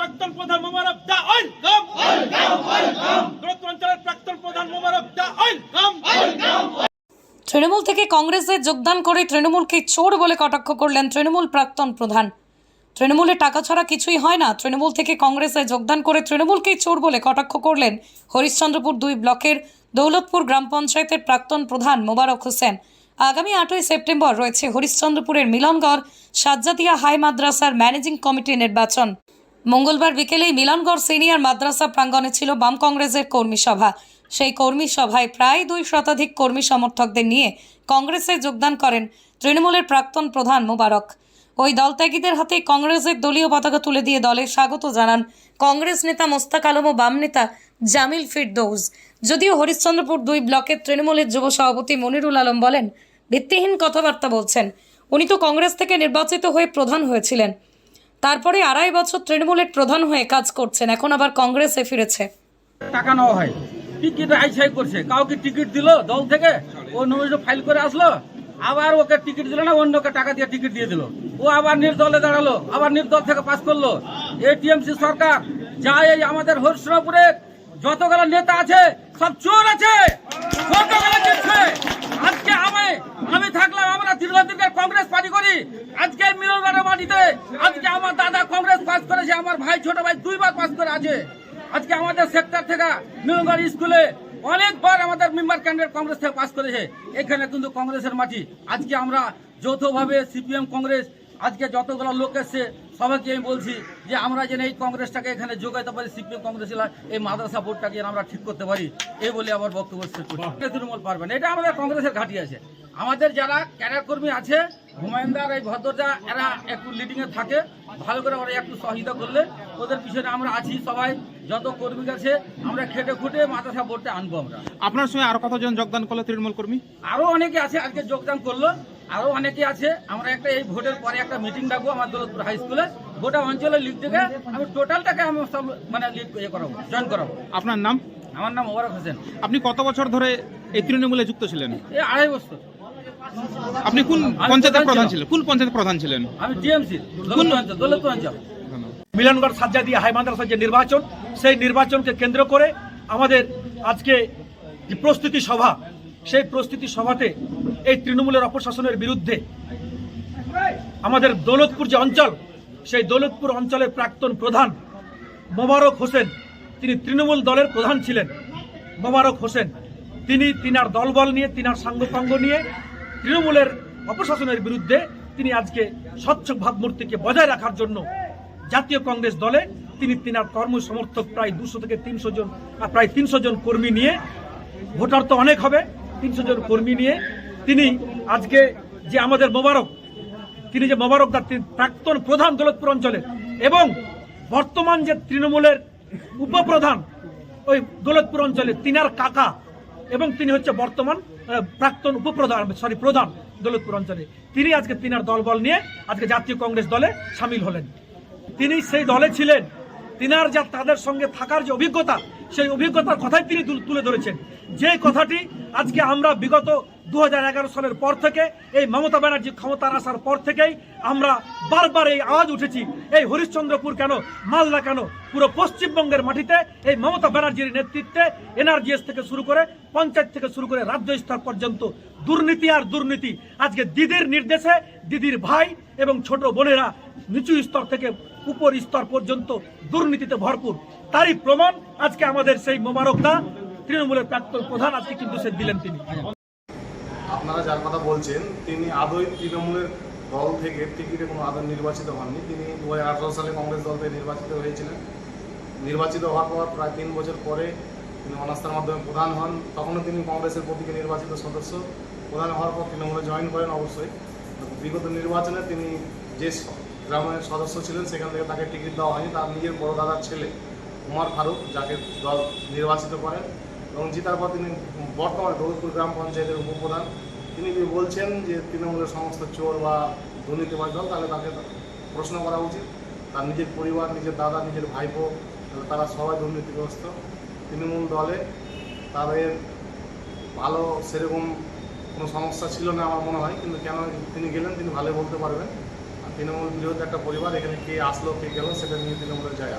প্রাক্তন প্রধান মোবারক দা অয়েল কাম। দূরত্ব অঞ্চলের প্রাক্তন প্রধান মোবারক দা অয়েল কাম। তৃণমূল থেকে কংগ্রেসে যোগদান করে তৃণমূলকে চোর বলে কটাক্ষ করলেন তৃণমূল প্রাক্তন প্রধান। তৃণমূলে টাকা ছাড়া কিছুই হয় না। তৃণমূল থেকে কংগ্রেসে যোগদান করে তৃণমূলকেই চোর বলে কটাক্ষ করলেন হরিশ্চন্দ্রপুর দুই ব্লকের দৌলতপুর গ্রাম পঞ্চায়েতের প্রাক্তন প্রধান মোবারক হোসেন। আগামী আটই সেপ্টেম্বর রয়েছে হরিশ্চন্দ্রপুরের মিলনগড় সাজ্জাতিয়া হাই মাদ্রাসার ম্যানেজিং কমিটি নির্বাচন। মঙ্গলবার বিকেলেই মিলনগড় সিনিয়র মাদ্রাসা প্রাঙ্গণে ছিল বাম কংগ্রেসের কর্মী সভা। সেই কর্মী সভায় প্রায় দুই শতাধিক কর্মী সমর্থকদের নিয়ে কংগ্রেসে যোগদান করেন তৃণমূলের প্রাক্তন প্রধান মোবারক। ওই দলত্যাগীদের হাতে কংগ্রেসের দলীয় পতাকা তুলে দিয়ে দলে স্বাগত জানান কংগ্রেস নেতা মোস্তাক আলম ও বাম নেতা জামিল ফিরদৌস। যদিও হরিশ্চন্দ্রপুর দুই ব্লকের তৃণমূলের যুব সভাপতি মনিরুল আলম বলেন, ভিত্তিহীন কথাবার্তা বলছেন। উনি তো কংগ্রেস থেকে নির্বাচিত হয়ে প্রধান হয়েছিলেন। তারপরে আড়াই বছর তৃণমূলের প্রধান হয়ে কাজ করছেন, এখন আবার কংগ্রেসে ফিরেছে। টাকা নেওয়া হয়। টিকিট আইসাই করছে। কাউকে টিকিট দিল দল থেকে, ও নমিনেশন ফাইল করে আসলো, আবার ওকে টিকিট দিল না, অন্যকে টাকা দিয়ে টিকিট দিয়ে দিল। ও আবার নির্দলে দাঁড়াল, আবার নির্দল থেকে পাস করল। এটিএমসি সরকার যা এই আমাদের হরিশ্চন্দ্রপুরে যতগুলো নেতা আছে, সব চোর আছে কতগুলো দিচ্ছে আজকে আমি আমি থাকলাম আমরা দীর্ঘদিনের কংগ্রেস পার্টি করি আজকে মিলনগড়ের মাটিতে আজকে আমার দাদা কংগ্রেস পাস করেছে আমার ভাই ছোট ভাই দুইবার পাস আজকে আমাদের সেক্টর থেকে মিলনগড় স্কুলে অনেকবার আমাদের মেম্বার ক্যান্ডিডেট কংগ্রেস থেকে পাস করেছে। এখানে কিন্তু কংগ্রেসের মাটি। আজকে আমরা যৌথভাবে সিপিএম কংগ্রেস আজকে যতগুলো লোক এসছে সবাইকে আমি বলছি যে আমরা যেন এই কংগ্রেসটাকে এখানে যোগাইতে পারি সিপিএম কংগ্রেস এই মাদ্রাসা বোর্ডটাকে যেন আমরা ঠিক করতে পারি। এই বলে আমার বক্তব্য শেষ করছি। তৃণমূল পারবে না। এটা আমাদের কংগ্রেসের ঘাঁটি আছে। আমাদের যারা ক্যাডার কর্মী আছে হুমায়ুনদার এই ভদ্রটা এরা একটু লিডিংয়ে থাকে। ভালো করে ওরা একটু সহযোগিতা করলে ওদের পিছনে আমরা আছি সবাই যত কর্মী আছে আমরা খেটে খুঁটে মাদ্রাসা বোর্ডটা আনব আমরা। আপনার সঙ্গে আরও কতজন যোগদান করল তৃণমূল কর্মী? আরও অনেকে আছে আজকে যোগদান করল। আরও অনেকে আছে আমরা একটা এই ভোটের পরে একটা মিটিং ডাকবো আমার দৌলতপুর হাই স্কুলে গোটা অঞ্চলের লিগ থেকে আমি টোটালটাকে আমি সব মানে লিগ ইয়ে করাবো জয়েন করাবো। আপনার নাম? আমার নাম মোবারক হোসেন। আপনি কত বছর ধরে এই তৃণমূলে যুক্ত ছিলেন? এই আড়াই বছর। আপনি কোন পঞ্চায়েতের প্রধান ছিলেন? কোন পঞ্চায়েতের প্রধান ছিলেন? আমি টিএমসি দৌলতপুর অঞ্চল মিলনগড় সাজ্জাদিয়া হাই মাদ্রাসার যে নির্বাচন সেই নির্বাচনকে কেন্দ্র করে আমাদের আজকে যে প্রস্তুতি সভা সেই প্রস্তুতি সভাতে এই তৃণমূলের অপশাসনের বিরুদ্ধে আমাদের দৌলতপুর যে অঞ্চল সেই দৌলতপুর অঞ্চলের প্রাক্তন প্রধান মোবারক হোসেন তিনি তৃণমূল দলের প্রধান ছিলেন। মোবারক হোসেন তিনি তিনার দলবল নিয়ে তিনার সাঙ্গপাঙ্গ নিয়ে তৃণমূলের অপশাসনের বিরুদ্ধে তিনি আজকে স্বচ্ছ ভাবমূর্তিকে বজায় রাখার জন্য জাতীয় কংগ্রেস দলে তিনি তিনার কর্ম সমর্থক প্রায় দুশো থেকে তিনশো জন প্রায় তিনশো জন কর্মী নিয়ে ভোটার তো অনেক হবে, তিনশো জন কর্মী নিয়ে তিনি আজকে যে আমাদের মোবারক, তিনি যে মোবারকদার তিনি প্রাক্তন প্রধান দৌলতপুর অঞ্চলের এবং বর্তমান যে তৃণমূলের উপপ্রধান ওই দৌলতপুর অঞ্চলে তিনার কাকা এবং তিনি হচ্ছে বর্তমান প্রাক্তন উপপ্রধান সরি প্রধান দৌলতপুর অঞ্চলে। তিনি আজকে তিনার দলবল নিয়ে আজকে জাতীয় কংগ্রেস দলে সামিল হলেন। তিনি সেই দলে ছিলেন। তিনার যা তাদের সঙ্গে থাকার যে অভিজ্ঞতা, সেই অভিজ্ঞতার কথাই তিনি তুলে ধরেছেন। যে কথাটি আজকে আমরা বিগত দু হাজার এগারো সালের পর থেকে এই মমতা ব্যানার্জি ক্ষমতার আসার পর থেকেই আমরা বারবার এই আওয়াজ উঠেছি। এই হরিশ্চন্দ্রপুর কেন, মালদা কেন, পুরো পশ্চিমবঙ্গের মাটিতে এই মমতা ব্যানার্জির নেতৃত্বে এনআরজিএস থেকে শুরু করে পঞ্চায়েত থেকে শুরু করে রাজ্য স্তর পর্যন্ত দুর্নীতি আর দুর্নীতি। আজকে দিদির নির্দেশে দিদির ভাই এবং ছোট বোনেরা নিচু স্তর থেকে উপর স্তর পর্যন্ত দুর্নীতিতে ভরপুর। তারই প্রমাণ আজকে আমাদের সেই মোবারকদা, তৃণমূলের প্রাক্তন প্রধান আজকে কিন্তু সে দিলেন তিনি। আপনারা যার কথা বলছেন, তিনি আদৌ তৃণমূলের দল থেকে টিকিটে কোনো আদৌ নির্বাচিত হননি। তিনি দু হাজার আঠেরো সালে কংগ্রেস দল থেকে নির্বাচিত হয়েছিলেন। নির্বাচিত হওয়ার পর প্রায় তিন বছর পরে তিনি অনাস্থার মাধ্যমে প্রধান হন। তখনও তিনি কংগ্রেসের প্রতীকে নির্বাচিত সদস্য। প্রধান হওয়ার পর তৃণমূলে জয়েন করেন অবশ্যই। বিগত নির্বাচনে তিনি যে গ্রামের সদস্য ছিলেন, সেখান থেকে তাকে টিকিট দেওয়া হয়নি। তার নিজের বড় দাদার ছেলে কুমার ফারুক, যাকে দল নির্বাচিত করেন এবং জিতার পর তিনি বর্তমানে দৌলতপুর গ্রাম পঞ্চায়েতের উপপ্রধান। তিনি বলছেন যে তৃণমূলের সমস্ত চোর বা দুর্নীতিবাজ দল, তাহলে তাকে প্রশ্ন করা উচিত। তার নিজের পরিবার, নিজের দাদা, নিজের ভাইপো তারা সবাই দুর্নীতিগ্রস্ত। তৃণমূল দলে তাদের ভালো সেরকম কোনো সমস্যা ছিল না আমার মনে হয়, কিন্তু কেন তিনি গেলেন তিনি ভালো বলতে পারবেন। তৃণমূল বিরোধী একটা পরিবার, এখানে কে আসলো, কে গেল, সেটা নিয়ে তৃণমূলের যায়